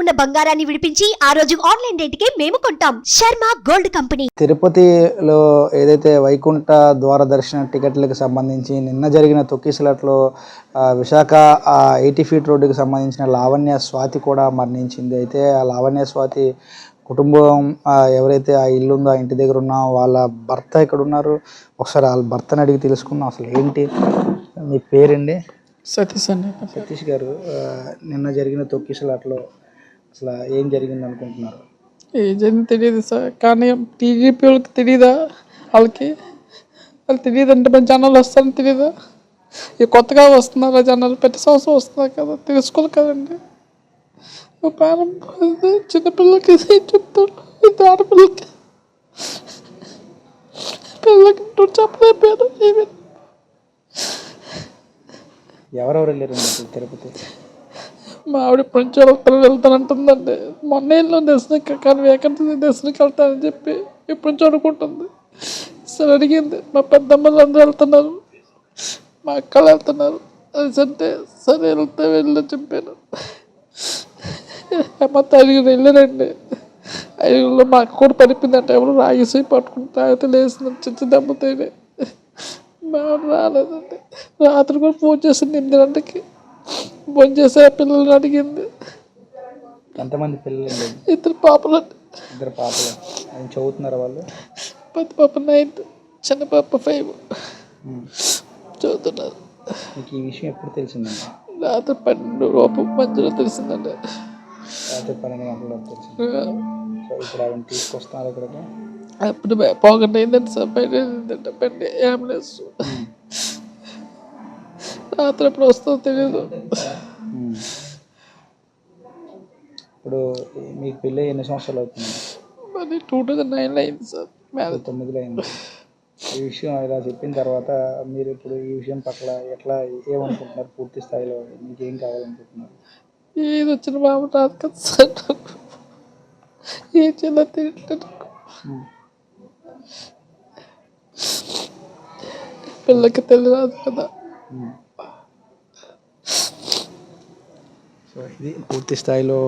ఉన్న బంగారాన్ని విడిపించి ఆ రోజు ఆన్లైన్ రేటుకే మేము కొంటాం. Sharma gold company. తిరుపతిలో ఏదైతే వైకుంఠ ద్వార దర్శన టికెట్లకు సంబంధించి నిన్న జరిగిన తొక్కిసలాట్లో విశాఖ ఎయిటీ ఫీట్ రోడ్డుకి సంబంధించిన లావణ్య స్వాతి కూడా మరణించింది. అయితే ఆ లావణ్య స్వాతి కుటుంబం ఎవరైతే ఆ ఇల్లు ఉందో ఆ ఇంటి దగ్గర ఉన్న వాళ్ళ భర్త ఇక్కడ ఉన్నారు ఒకసారి వాళ్ళ భర్తని అడిగి తెలుసుకుందాం. అసలు ఏంటి? మీ పేరండి? సతీష్ అండి సతీష్ గారు నిన్న జరిగిన తొక్కిసలాట్లో అసలు ఏం జరిగింది అనుకుంటున్నారు? ఏం జరిగింది తెలియదు సార్. కానీ టీడీపీ వాళ్ళకి తెలియదా వాళ్ళకి వాళ్ళు తెలియదు అంటే మన జనాలు వస్తారని తెలియదా ఈ కొత్తగా వస్తున్నారా జనాలు. ప్రతి సంవత్సరం వస్తున్నారు కదా. తెలుసుకోవాలి కదండి. ప్రాణం పోయింది చిన్నపిల్లలకి చెప్తారు? ఆడపిల్లలకి. పిల్లలకి చెప్పలేకపోయారు ఎవరెవరు వెళ్ళారు తిరుపతి? మా ఆవిడ ఇప్పుడు నుంచి వెళ్తానంటుందండి. మొన్న వెళ్ళాం దర్శనకి కానీ వేకంత దర్శనకి వెళ్తానని చెప్పి ఇప్పుడు నుంచి అనుకుంటుంది. సరే అడిగింది మా పెద్దమ్మలు అందరూ వెళ్తున్నారు. మా అక్కలు వెళ్తున్నారు. అది అంటే సరే వెళ్తే వెళ్ళని చెప్పాను. మొత్తం ఐదుగురు వెళ్ళారండి. ఐదుగురులో మా అక్క కూడా పడిపోయిందంట ఎవరు రాగేసి పట్టుకుని తాగితే లేచింది చిన్న దెబ్బతోనే. మా ఆవిడ రాలేదండి. రాత్రి కూడా ఫోన్ చేసింది ఎనిమిది గంటకి ఫోన్ చేసే పిల్లల్ని అడిగింది. ఎంతమంది పిల్లలు ఇద్దరు పాపలు ఇద్దరు పాపలు. ఆయన చదువుతున్నారు వాళ్ళు? పెద్ద పాప నైన్త్ చిన్న పాప ఫైవ్. చదువుతున్నారు. మీకు ఈ విషయం ఎప్పుడు తెలిసిందండి? రాత్రి పన్నెండు రూపాయల మధ్యలో తెలిసిందండి. రాత్రి పన్నెండు గంటలకు తెలిసింది. సో ఇప్పుడు ఆవిడ తీసుకొస్తున్నారు ఇక్కడికి? అప్పుడు పోగండి అయిందండి సార్ బయట అయిందంట బండి అంబులెన్స్ రాత్రి ఎప్పుడు వస్తుందో తెలియదు. ఇప్పుడు మీకు పెళ్ళి ఎన్ని సంవత్సరాలు అవుతుంది మరి టూ థౌజండ్ నైన్లో అయింది సార్ మ్యారేజ్ తొమ్మిదిలో అయింది ఈ విషయం ఇలా చెప్పిన తర్వాత మీరు ఇప్పుడు ఈ విషయం పట్ల ఎట్లా ఏమనుకుంటున్నారు పూర్తి స్థాయిలో మీకు ఏం కావాలనుకుంటున్నారు ఏది వచ్చిన బాబు రాదు కదా సార్. ఏం నాకు. ఉమ్. పిల్లకి తెలియదు కదా సో ఇది పూర్తి స్థాయిలో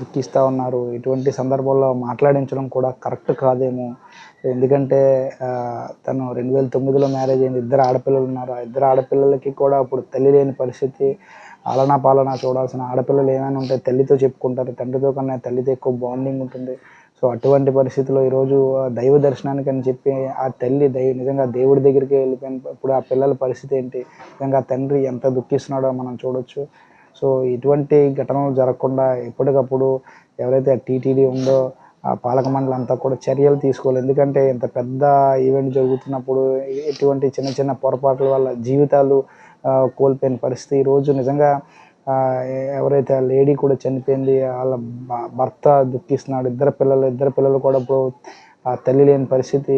దుఃఖిస్తూ ఉన్నారు. ఇటువంటి సందర్భాల్లో మాట్లాడించడం కూడా కరెక్ట్ కాదేమో. ఎందుకంటే తను రెండు వేల తొమ్మిదిలో మ్యారేజ్ అయింది. ఇద్దరు ఆడపిల్లలు ఉన్నారు. ఆ ఇద్దరు ఆడపిల్లలకి కూడా అప్పుడు తల్లి లేని పరిస్థితి. ఆలనా పాలన చూడాల్సిన ఆడపిల్లలు ఏమైనా ఉంటే తల్లితో చెప్పుకుంటారు. తండ్రితో కన్నా తల్లితో ఎక్కువ బాండింగ్ ఉంటుంది. సో అటువంటి పరిస్థితిలో ఈరోజు దైవ దర్శనానికి అని చెప్పి ఆ తల్లి దైవ నిజంగా దేవుడి దగ్గరికి వెళ్ళిపోయిన ఇప్పుడు ఆ పిల్లల పరిస్థితి ఏంటి? నిజంగా ఆ తండ్రి ఎంత దుఃఖిస్తున్నాడో మనం చూడొచ్చు. సో ఇటువంటి ఘటనలు జరగకుండా ఎప్పటికప్పుడు ఎవరైతే టీటీడీ ఉందో ఆ పాలక మండలి అంతా కూడా చర్యలు తీసుకోవాలి. ఎందుకంటే ఇంత పెద్ద ఈవెంట్ జరుగుతున్నప్పుడు ఎటువంటి చిన్న చిన్న పొరపాట్ల వల్ల జీవితాలు కోల్పోయిన పరిస్థితి. ఈరోజు నిజంగా ఎవరైతే ఆ లేడీ కూడా చనిపోయింది వాళ్ళ భర్త దుఃఖిస్తున్నాడు. ఇద్దరు పిల్లలు ఇద్దరు పిల్లలు కూడా ఇప్పుడు ఆ తల్లి లేని పరిస్థితి.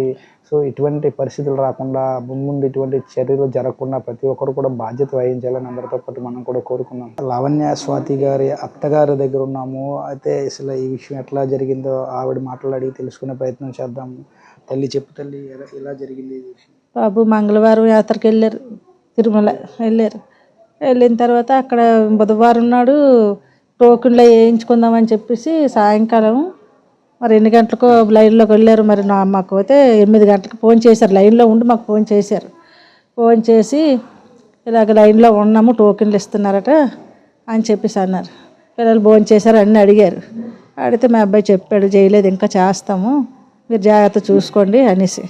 సో ఇటువంటి పరిస్థితులు రాకుండా ముందు ఇటువంటి చర్యలు జరగకుండా ప్రతి ఒక్కరు కూడా బాధ్యత వహించాలని అందరితో పాటు మనం కూడా కోరుకున్నాం. లావణ్య స్వాతి గారి అత్తగారి దగ్గర ఉన్నాము. అయితే అసలు ఈ విషయం ఎట్లా జరిగిందో ఆవిడ మాటలు అడిగి తెలుసుకునే ప్రయత్నం చేద్దాము తల్లి చెప్పు తల్లి ఎలా జరిగింది బాబు మంగళవారం యాత్రకి వెళ్ళారు. తిరుమల వెళ్ళారు. వెళ్ళిన తర్వాత అక్కడ బుధవారం నాడు టోకెన్లో వేయించుకుందామని చెప్పేసి సాయంకాలం మరి ఎన్ని గంటలకు లైన్లోకి వెళ్ళారు? మరి నా మాకు అయితే ఎనిమిది గంటలకు ఫోన్ చేశారు. లైన్లో ఉండి మాకు ఫోన్ చేశారు. ఫోన్ చేసి ఇలాగ లైన్లో ఉన్నాము టోకెన్లు ఇస్తున్నారట అని చెప్పేసి అన్నారు. పిల్లలు ఫోన్ చేశారు అన్నీ అడిగారు. అడిగితే మా అబ్బాయి చెప్పాడు చేయలేదు ఇంకా చేస్తాము. మీరు జాగ్రత్త చూసుకోండి అనేసి.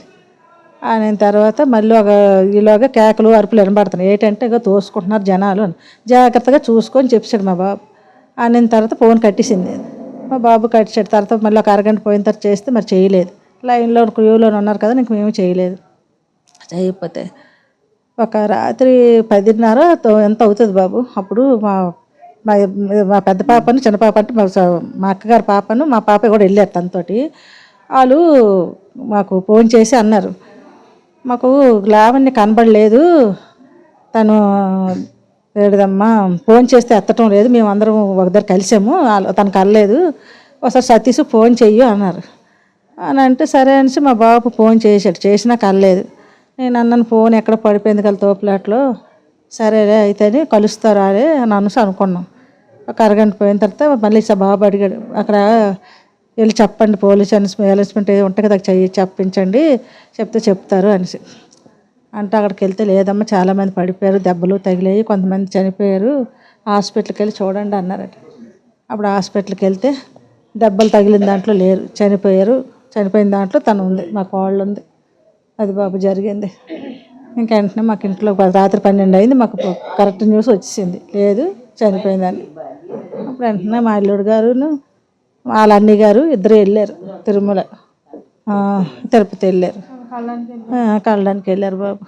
ఆయన తర్వాత మళ్ళీ ఒక ఈలోగా కేకలు అరుపులు వినబడుతున్నాయి. ఏంటంటే ఇక తోసుకుంటున్నారు జనాలు అని. జాగ్రత్తగా చూసుకొని చెప్పాడు మా బాబు. అనిన తర్వాత ఫోన్ కట్టేసింది. మా బాబు కట్టేసాడు తర్వాత మళ్ళీ ఒక అరగంట పోయిన తర్వాత చేస్తే మరి చేయలేదు. లైన్లో క్యూలో ఉన్నారు కదా నీకు మేము చేయలేదు. చేయకపోతే ఒక రాత్రి పదిన్నర తో- ఎంత అవుతుంది బాబు? అప్పుడు మా మా మా పెద్ద పాపను చిన్న పాప అంటే మా మా అక్కగారి పాపను మా పాప కూడా వెళ్ళారు తనతోటి. వాళ్ళు మాకు ఫోన్ చేసి అన్నారు. మాకు లావణ్య కనబడలేదు. తను లేదమ్మా ఫోన్ చేస్తే ఎత్తటం లేదు మేము అందరం ఒక దగ్గర కలిసాము తనకు అల్లలేదు ఒకసారి సతీష్ ఫోన్ చెయ్యి అన్నారు. అని అంటే సరే అనేసి మా బాబు ఫోన్ చేశాడు చేసినా కలలేదు. నేను అన్నాను ఫోన్ ఎక్కడ పడిపోయింది కదా తోపులాట్లో? సరేలే అయితేనే కలుస్తారా అని అనేసి అనుకున్నాం. ఒక అరగంట పోయిన తర్వాత మళ్ళీ స- బాబు అడిగాడు అక్కడ వెళ్ళి చెప్పండి పోలీస్ అనౌన్స్మెంట్ ఏదో ఉంటుంది కదా చెయ్యి చెప్పించండి చెప్తే చెప్తారు అనేసి. అంటే అక్కడికి వెళ్తే లేదమ్మా చాలామంది పడిపోయారు దెబ్బలు తగిలాయి కొంతమంది చనిపోయారు. హాస్పిటల్కి వెళ్ళి చూడండి అన్నారట. అప్పుడు హాస్పిటల్కి వెళ్తే దెబ్బలు తగిలిన దాంట్లో లేరు చనిపోయారు. చనిపోయిన దాంట్లో తను ఉంది మా కోళ్ళు ఉంది అది బాబు జరిగింది. ఇంకా వెంటనే మాకు ఇంట్లో రాత్రి పన్నెండు అయింది మాకు కరెక్ట్ న్యూస్ వచ్చేసింది. లేదు చనిపోయిందని. అప్పుడు వెంటనే మా అల్లుడు గారును వాళ్ళ అన్నయ్య గారు ఇద్దరు వెళ్ళారు తిరుమల. తిరుపతి వెళ్ళారు. కళ్ళడానికి వెళ్ళారు బాబు.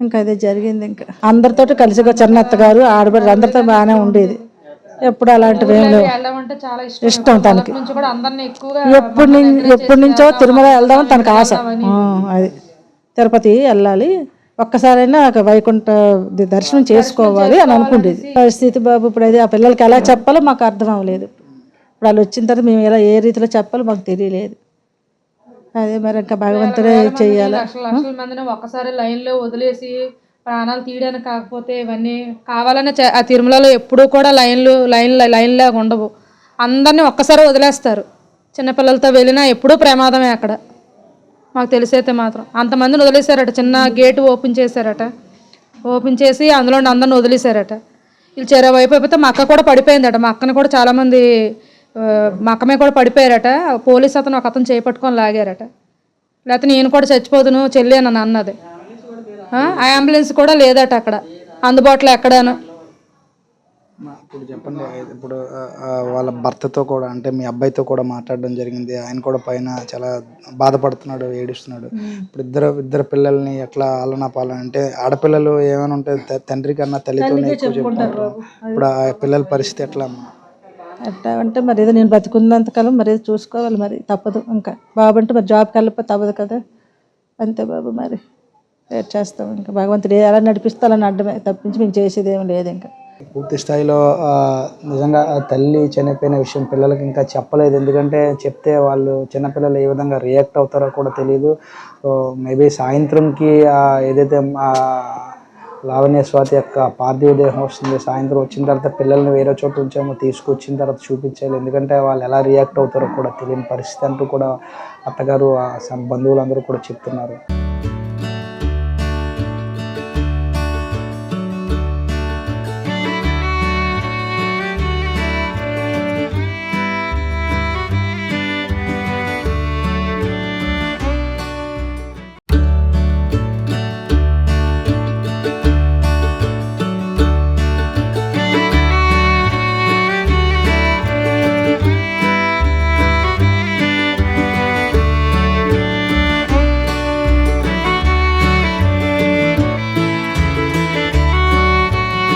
ఇంకా అదే జరిగింది ఇంకా. అందరితోటి కలిసి చిన్నత్త గారు ఆడబడి అందరితో బాగానే ఉండేది. ఎప్పుడు అలాంటివి ఏం లేవు. ఇష్టం తనకి. ఎప్పుడు ఎప్పటి నుంచో తిరుమల వెళ్దామని తనకు ఆశ. అది. తిరుపతి వెళ్ళాలి. ఒక్కసారైనా ఒక వైకుంఠ దర్శనం చేసుకోవాలి అని అనుకుండేది. పరిస్థితి బాబు ఇప్పుడు అది. ఆ పిల్లలకి ఎలా చెప్పాలో మాకు అర్థం అవ్వలేదు. ఇప్పుడు వాళ్ళు వచ్చిన తర్వాత మేము ఎలా ఏ రీతిలో చెప్పాలో మాకు తెలియలేదు. అదే మరి ఇంకా భగవంతుడే చెయ్యాలి? లక్షల లక్షల మందిని ఒక్కసారి లైన్లో వదిలేసి ప్రాణాలు తీయడానికి కాకపోతే ఇవన్నీ కావాలనే ఆ తిరుమలలో ఎప్పుడూ కూడా లైన్లు లైన్ లైన్ లాగా ఉండవు. అందరినీ ఒక్కసారి వదిలేస్తారు. చిన్నపిల్లలతో వెళ్ళినా ఎప్పుడూ ప్రమాదమే అక్కడ. మాకు తెలిసైతే మాత్రం. అంతమందిని వదిలేశారట. చిన్న గేటు ఓపెన్ చేశారట. ఓపెన్ చేసి అందులో అందరిని వదిలేశారట. వీళ్ళు చెర వైపు అయిపోతే మా అక్క కూడా పడిపోయిందట. మా అక్కని కూడా చాలామంది మా అక్క మీద కూడా పడిపోయారట. పోలీస్ అతను ఒక అతను చేపట్టుకొని లాగారట. లేకపోతే నేను కూడా చచ్చిపోదును చెల్లి అని అన్నది. ఆ అంబులెన్స్ కూడా లేదట అక్కడ. అందుబాటులో ఎక్కడాను. ఇప్పుడు చెప్పండి ఇప్పుడు వాళ్ళ భర్తతో కూడా అంటే మీ అబ్బాయితో కూడా మాట్లాడడం జరిగింది. ఆయన కూడా పైన చాలా బాధపడుతున్నాడు ఏడుస్తున్నాడు. ఇప్పుడు ఇద్దరు ఇద్దరు పిల్లల్ని ఎట్లా ఆలనా పాలన అంటే ఆడపిల్లలు ఏమైనా ఉంటే తండ్రి కన్నా తల్లితోనే ఎక్కువ చెప్పుకుంటారు ఇప్పుడు ఆ పిల్లల పరిస్థితి ఎట్లా అమ్మా? అట్లా అంటే మరి ఏదో నేను బతుకున్నంతకాలం మరి ఏదో చూసుకోవాలి మరి తప్పదు ఇంకా. బాబు అంటే మరి జాబ్కి వెళ్ళిపోతే తప్పదు కదా. అంతే బాబు మరి. ఏం చేస్తాం ఇంకా? భగవంతుడు ఏ- నడిపిస్తా అలా అడ్డమే. తప్పించి మేము చేసేది ఏమి లేదు ఇంకా. పూర్తి స్థాయిలో నిజంగా తల్లి చనిపోయిన విషయం పిల్లలకి ఇంకా చెప్పలేదు. ఎందుకంటే చెప్తే వాళ్ళు చిన్నపిల్లలు ఏ విధంగా రియాక్ట్ అవుతారో కూడా తెలియదు సో మేబీ సాయంత్రంకి ఏదైతే లావణ్య స్వాతి యొక్క పార్థివ దేహం వస్తుంది. సాయంత్రం వచ్చిన తర్వాత పిల్లల్ని వేరే చోట ఉంచామో తీసుకొచ్చిన తర్వాత చూపించాలి. ఎందుకంటే వాళ్ళు ఎలా రియాక్ట్ అవుతారో కూడా తెలియని పరిస్థితి అంటూ కూడా అత్తగారు ఆ బంధువులందరూ కూడా చెప్తున్నారు.